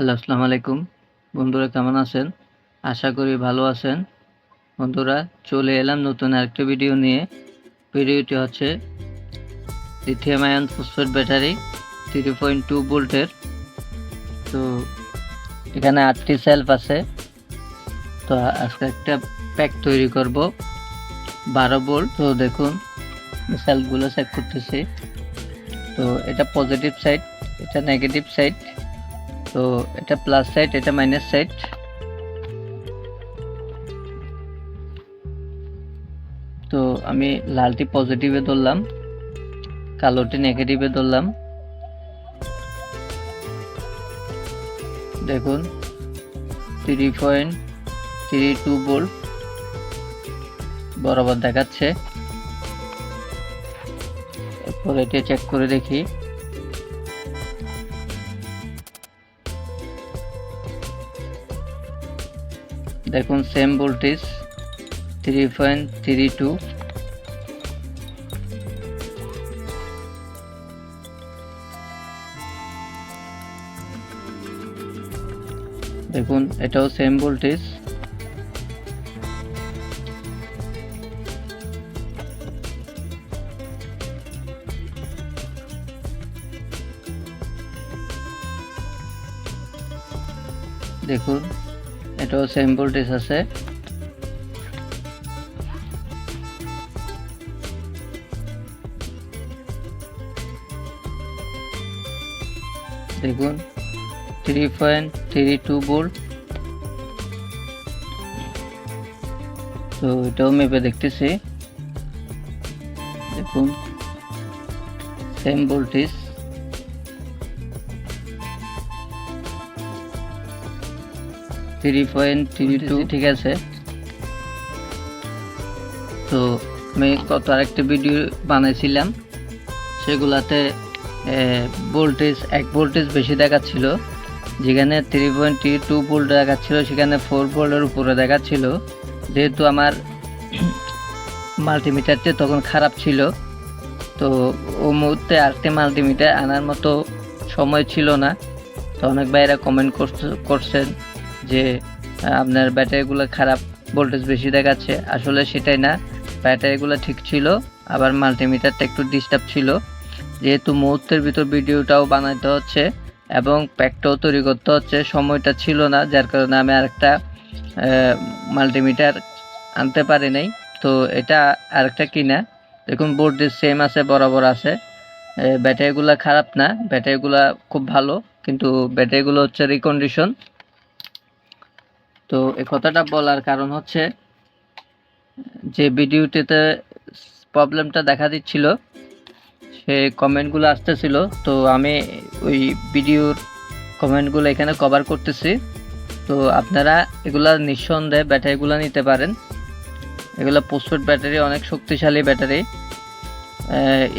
Hello, আসসালামু আলাইকুম। বন্ধুরা, কেমন আছেন? আশা করি ভালো আছেন। বন্ধুরা, চলে এলাম নতুন আরেকটা ভিডিও নিয়ে। ভিডিওটি হচ্ছে lithium ion phosphate battery three point two ভোল্টের। তো এখানে আটটি সেলফ আছে। তো আজকে একটা প্যাক তৈরি করব। বারো ভোল্ট। তো দেখুন সেলফগুলো চেক করতেছি। তো এটা পজিটিভ সাইড এটা নেগেটিভ সাইড তো এটা প্লাস সাইড এটা মাইনাস সাইড তো আমি লালটি পজিটিভে ধরলাম, কালোটি নেগেটিভে ধরলাম। দেখুন three point three two volt বরাবর দেখাচ্ছে। এরপর এটা চেক করে দেখি। দেখুন same voltage three point three two দেখুন এটাও সেম ভোল্টেজ দেখুন এটাও সেম ভোল্টেজ আছে। দেখুন three point three two volt তো এটাও মেপে দেখতেছি। দেখুন same voltage three point three two ঠিক আছে। তো আমি গত আরেকটা ভিডিও বানাইছিলাম, সেগুলাতে ভোল্টেজ এক ভোল্টেজ বেশি দেখাচ্ছিল। যেখানে three point three two volt দেখাচ্ছিল, সেখানে ফোর ভোল্টের উপরে দেখাচ্ছিল। যেহেতু আমার মাল্টিমিটারটি তখন খারাপ ছিল, তো ও মুহূর্তে আরেকটি মাল্টিমিটার আনার মতো সময় ছিল না। তো অনেক ভাইরা কমেন্ট করছেন যে আপনার ব্যাটারিগুলো খারাপ ভোল্টেজ বেশি দেখাচ্ছে। আসলে সেটাই না। ব্যাটারিগুলো ঠিক ছিল, আবার মাল্টিমিটারটা একটু ডিস্টার্ব ছিল। যেহেতু মুহূর্তের ভিতর ভিডিওটাও বানাইতে হচ্ছে এবং প্যাকটাও তৈরি করতে হচ্ছে, সময়টা ছিল না, যার কারণে আমি আরেকটা মাল্টিমিটার আনতে পারি নাই। তো এটা আরেকটা কিনা। দেখুন বোর্ডের সেম আছে, বরাবর আছে। ব্যাটারিগুলো খারাপ না। ব্যাটারিগুলো খুব ভালো, কিন্তু ব্যাটারিগুলো হচ্ছে রিকন্ডিশন তো এ কথাটা বলার কারণ হচ্ছে, যে ভিডিওটিতে প্রবলেমটা দেখা দিচ্ছিল, সে কমেন্টগুলো আসতেছিল, তো আমি ওই ভিডিওর কমেন্টগুলো এখানে কভার করতেছি। তো আপনারা এগুলা নিঃসন্দেহে ব্যাটারিগুলো নিতে পারেন। এগুলো পোস্টপেড ব্যাটারি, অনেক শক্তিশালী ব্যাটারি।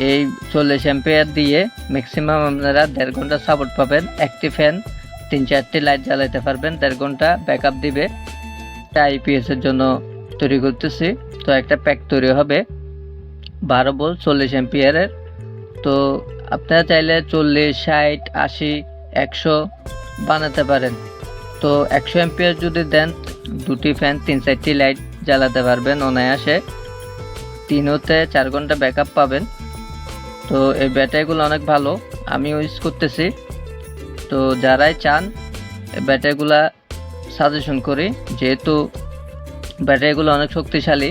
এই চল্লিশ অ্যাম্পিয়ার দিয়ে ম্যাক্সিমাম আপনারা দেড় ঘণ্টা সাপোর্ট পাবেন। একটি ফ্যান তিন চারটি লাইট জ্বালাইতে পারবেন, দেড় ঘণ্টা ব্যাকআপ দিবে। আইপিএস এর জন্য তৈরি করতেছি। তো একটা প্যাক তৈরি হবে, বারো বল চল্লিশ এম্পিয়ারের তো আপনারা চাইলে চল্লিশ, ষাট, আশি, একশো বানাতে পারেন। তো একশো এম্পিয়ার যদি দেন, দুটি ফ্যান তিন চারটি লাইট জ্বালাতে পারবেন অনায়াসে। তিন হতে চার ঘণ্টা ব্যাকআপ পাবেন। তো এই ব্যাটারিগুলো অনেক ভালো আমি ইউজ করতেছি। তো যারাই চান, ব্যাটারিগুলা সাজেশন করি, যেহেতু ব্যাটারিগুলো অনেক শক্তিশালী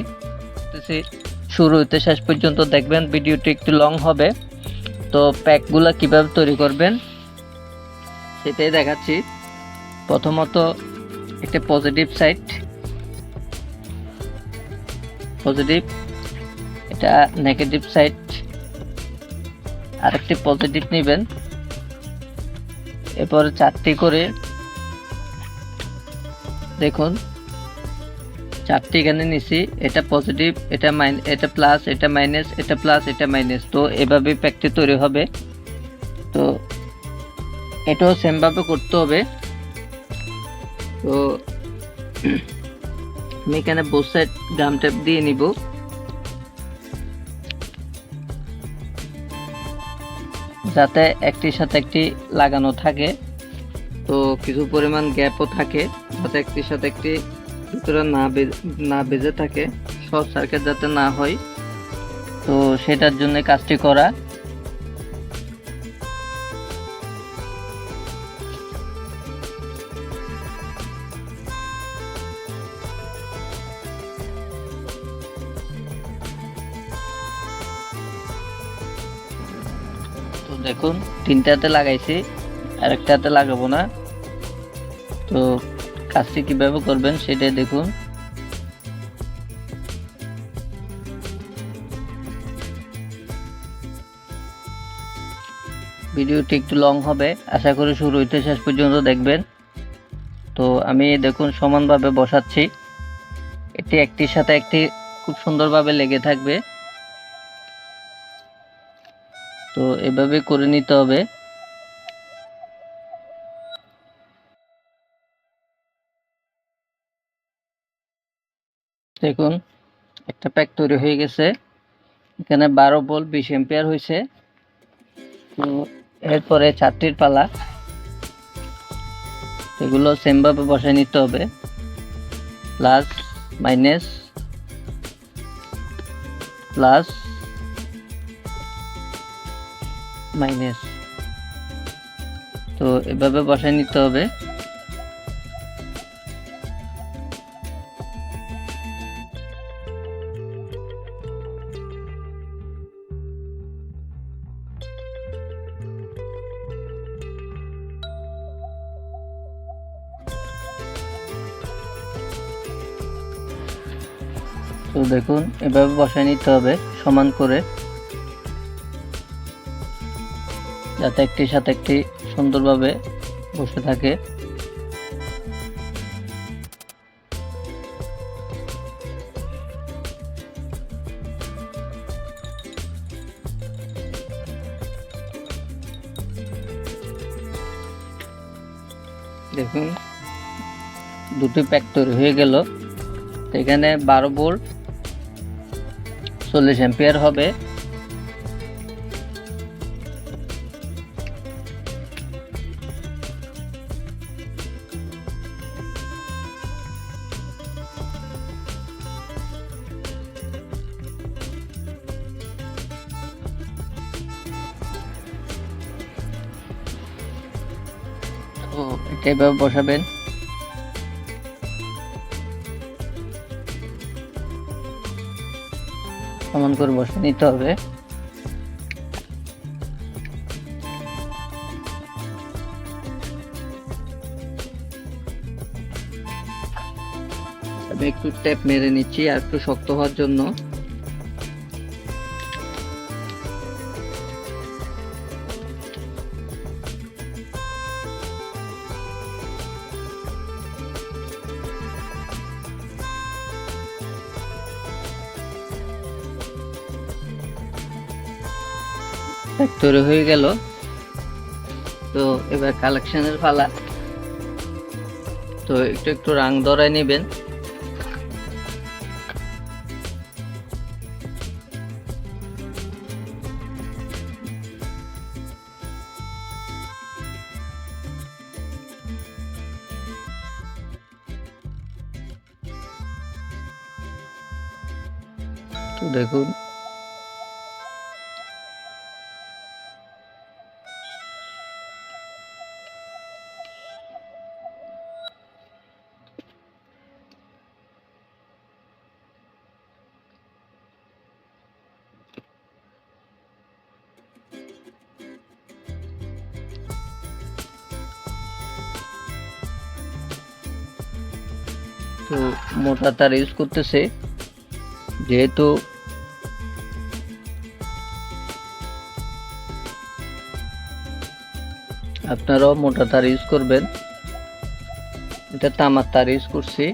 শুরু হতে শেষ পর্যন্ত দেখবেন ভিডিওটি একটু লং হবে। তো প্যাকগুলো কীভাবে তৈরি করবেন, সেটাই দেখাচ্ছি। প্রথমত একটা পজিটিভ সাইড পজিটিভ এটা নেগেটিভ সাইড আরেকটি পজিটিভ নেবেন। এরপর চারটি করে, দেখুন, চারটি এখানে নিছি, এটা পজিটিভ এটা মাইন এটা প্লাস এটা মাইনাস এটা প্লাস এটা মাইনাস তো এভাবে প্যাকটি তৈরি হবে। তো এটাও সেমভাবে করতে হবে। তো আমি এখানে বোস গাম টেপ দিয়ে নিব। যাতে একটির সাথে একটি লাগানো থাকে। তো কিছু পরিমাণ গ্যাপও থাকে, যাতে একটির সাথে একটি ভিতরে না না বেজে থাকে। শর্ট সার্কিট যাতে না হয়। তো সেটার জন্য কাজটি করা। তো দেখুন তিনটাতে লাগাইছি, আর আরেকটাতে লাগাবো না। তো কাজটি কীভাবে করবেন সেটাই দেখুন। ভিডিওটি একটু লং হবে, আশা করি শুরু হইতে শেষ পর্যন্ত দেখবেন। তো আমি দেখুন, সমানভাবে বসাচ্ছি। এটি একটির সাথে একটি খুব সুন্দরভাবে লেগে থাকবে। তো এভাবে করে নিতে হবে। দেখুন, একটা প্যাক তৈরি হয়ে গেছে। এখানে বারো বল বিশ এম্পিয়ার হয়েছে। তো এরপরে চারটির পালা। এগুলো সেমভাবে বসায় নিতে হবে। প্লাস মাইনাস প্লাস মাইনাস তো এভাবে বসায় নিতে হবে। তো দেখুন এভাবে বসায় নিতে হবে সমান করে। যাতে একটির সাথে একটি সুন্দরভাবে বসে থাকে। দেখুন, দুটি প্যাক তৈরি হয়ে গেল। এখানে বারো ভোল্ট চল্লিশ অ্যাম্পিয়ার হবে। এটা এভাবে বসাবেন। সমান করে বসে নিতে হবে। একটু ট্যাপ মেরে নিচ্ছি আর একটু শক্ত হওয়ার জন্য। তৈরি হয়ে গেল। তো এবার কালেকশনের পালা তো একটু একটু রাং ধরায় নেবেন। দেখুন তো মোটা তার ইউজ করতেছে, যেহেতু আপনারাও মোটা তার ইউজ করবেন, এটা তামার তার ইউজ করছি,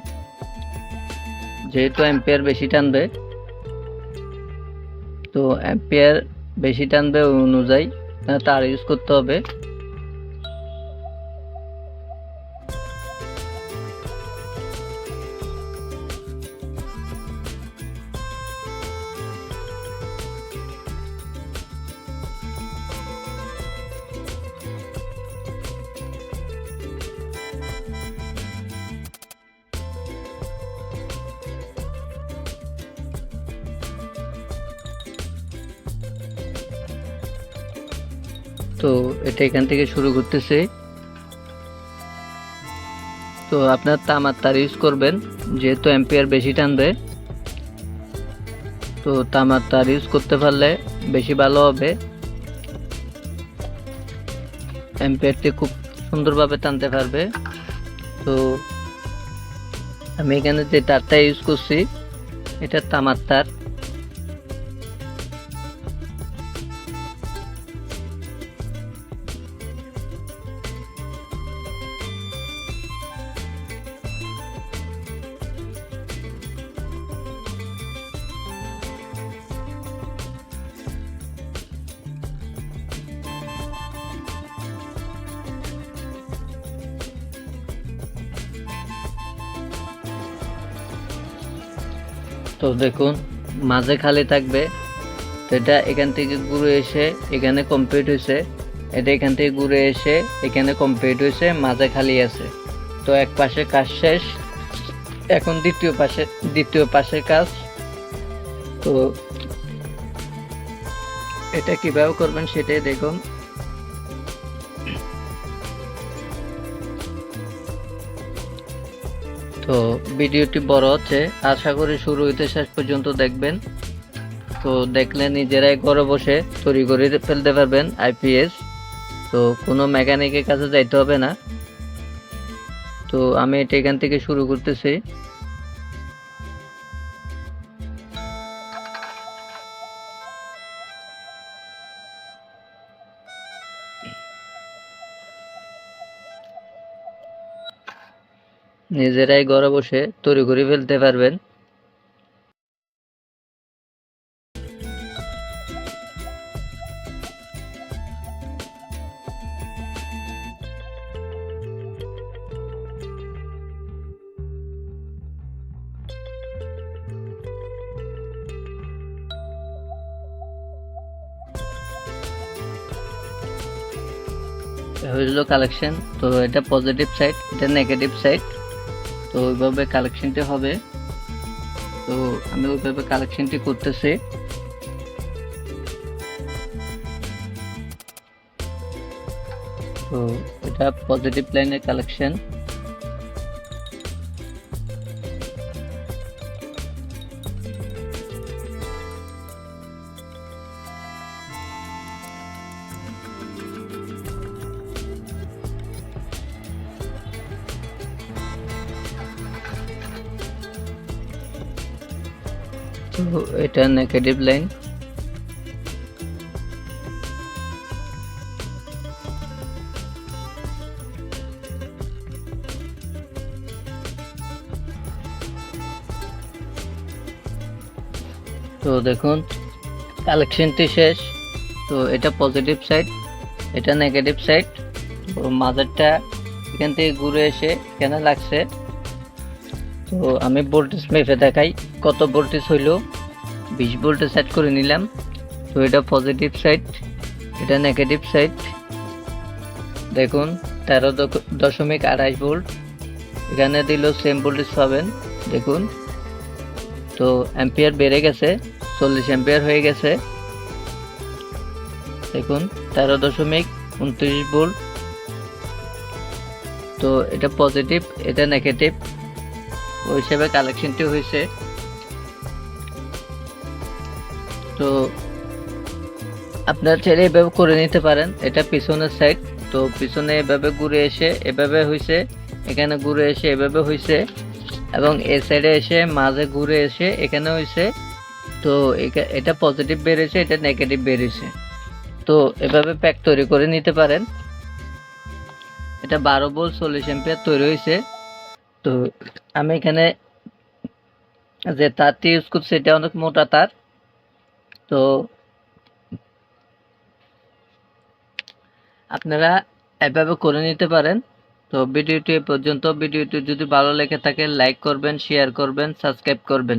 যেহেতু অ্যাম্পিয়ার বেশি টানবে, তো অ্যাম্পিয়ার বেশি টানবে ওই অনুযায়ী তার ইউজ করতে হবে। তো এটা এখান থেকে শুরু করতেছে। তো আপনার তামার তার ইউজ করবেন, যেহেতু অ্যাম্পিয়ার বেশি টানবে। তো তামার তার ইউজ করতে পারলে বেশি ভালো হবে। অ্যাম্পিয়ারটি খুব সুন্দরভাবে টানতে পারবে। তো আমি এখানে যে তারটা ইউজ করছি, এটা তামার তার। তো দেখুন, মাঝে খালি থাকবে। তো এটা এখান থেকে ঘুরে এসে এখানে কমপ্লিট হয়েছে। এটা এখান থেকে ঘুরে এসে এখানে কমপ্লিট হয়েছে, মাঝে খালি আছে। তো এক পাশে কাজ শেষ। এখন দ্বিতীয় পাশে, দ্বিতীয় পাশের কাজ। তো এটা কীভাবে করবেন সেটাই দেখুন। তো ভিডিওটি বড় হচ্ছে আশা করি শুরু হইতে শেষ পর্যন্ত দেখবেন। তো দেখলে নিজেরাই ঘরে বসে তৈরি করে ফেলতে পারবেন আইপিএস তো কোনো মেকানিকের কাছে যাইতে হবে না। তো আমি এটা এখান থেকে শুরু করতেছি। নিজেরাই ঘরে বসে তৈরি করে ফেলতে পারবেন। হইল কালেকশন তো এটা পজিটিভ সাইড এটা নেগেটিভ সাইড তো ওইভাবে কালেকশনটি হবে। তো আমি ওইভাবে কালেকশনটি করতেছি। তো এটা পজিটিভ লাইনের কালেকশন তো এটা নেগেটিভ লাইন তো দেখুন কালেকশনটি শেষ। তো এটা পজিটিভ সাইড এটা নেগেটিভ সাইড তো মাজারটা এখান থেকে ঘুরে এসে এখানে লাগছে। তো আমি ভোল্টেজ মেপে দেখাই। কত ভোল্টেজ হইল? বিশ ভোল্টে সেট করে নিলাম। তো এটা পজিটিভ সাইড এটা নেগেটিভ সাইড দেখুন, তেরো দশমিক আড়াইশ ভোল্ট এখানে দিল সেম ভোল্টেজ পাবেন। দেখুন, তো অ্যাম্পিয়ার বেড়ে গেছে, চল্লিশ অ্যাম্পিয়ার হয়ে গেছে। দেখুন, তেরো দশমিক উনত্রিশ ভোল্ট তো এটা পজিটিভ এটা নেগেটিভ ওই হিসেবে কালেকশনটি হয়েছে। তো আপনার ছেলে এভাবে করে নিতে পারেন। এটা পিছনের সাইড তো পিছনে এভাবে ঘুরে এসে, এভাবে হয়েছে এখানে ঘুরে এসে, এভাবে হয়েছে এবং এ সাইডে এসে, মাঝে ঘুরে এসে, এখানে হয়েছে তো এটা পজিটিভ বেরিয়েছে, এটা নেগেটিভ বেরিয়েছে। তো এভাবে প্যাক তৈরি করে নিতে পারেন। এটা বারো বোল চল্লিশ এম্পিয়ার তৈরি হয়েছে তো আমি এখানে যে তারটি ইউজ করছি এটা অনেক মোটা তার। তো আপনারা এভাবে করে নিতে পারেন। তো ভিডিওটি পর্যন্ত। ভিডিওটি যদি ভালো লেগে থাকে লাইক করবেন শেয়ার করবেন সাবস্ক্রাইব করবেন।